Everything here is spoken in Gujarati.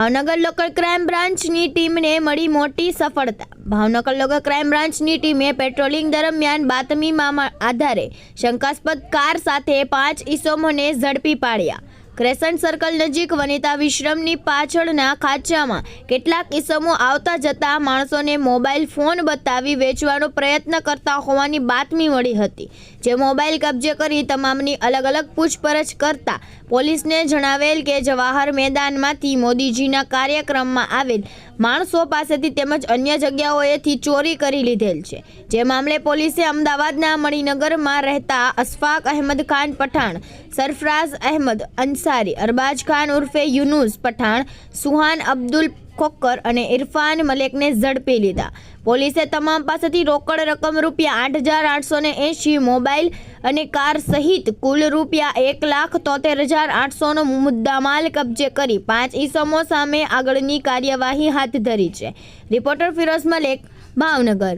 ભાવનગર લોકલ ક્રાઇમ બ્રાન્ચની ટીમને મળી મોટી સફળતા. ભાવનગર લોકલ ક્રાઇમ બ્રાન્ચની ટીમે પેટ્રોલિંગ દરમિયાન બાતમીમાં આધારે શંકાસ્પદ કાર સાથે પાંચ ઈસમોને ઝડપી પાડ્યા. ક્રેસન્ટ સર્કલ નજીક વનિતા વિશ્રમની પાછળના ખાંચામાં કેટલાક ઈસમો આવતા જતા માણસોને મોબાઈલ ફોન બતાવી વેચવાનો પ્રયત્ન કરતા હોવાની બાતમી મળી હતી. જે મોબાઈલ કબજે કરી તમામની અલગ અલગ પૂછપરછ કરતા પોલીસને જણાવેલ કે જવાહર મેદાનમાંથી મોદીજીના કાર્યક્રમમાં આવેલ માણસો પાસેથી તેમજ અન્ય જગ્યાઓએથી ચોરી કરી લીધેલ છે. જે મામલે પોલીસે અમદાવાદના મણિનગરમાં રહેતા અશફાક અહેમદ ખાન પઠાણ, સરફરાઝ અહેમદ અંસારી, અરબાજ ખાન ઉર્ફે યુનુસ પઠાણ, સુહાન અબ્દુલ ખોક્કર અને ઇરફાન મલેકને ઝડપી લીધા. પોલીસે તમામ પાસેથી રોકડ રકમ રૂપિયા આઠ હજાર આઠસો ને એંશી મોબાઈલ અને કાર સહિત કુલ રૂપિયા એક લાખ તોતેર હજાર આઠસોનો મુદ્દામાલ કબજે કરી પાંચ ઈસમો સામે આગળની કાર્યવાહી હાથ ધરી છે. રિપોર્ટર ફિરોઝ મલેક, ભાવનગર.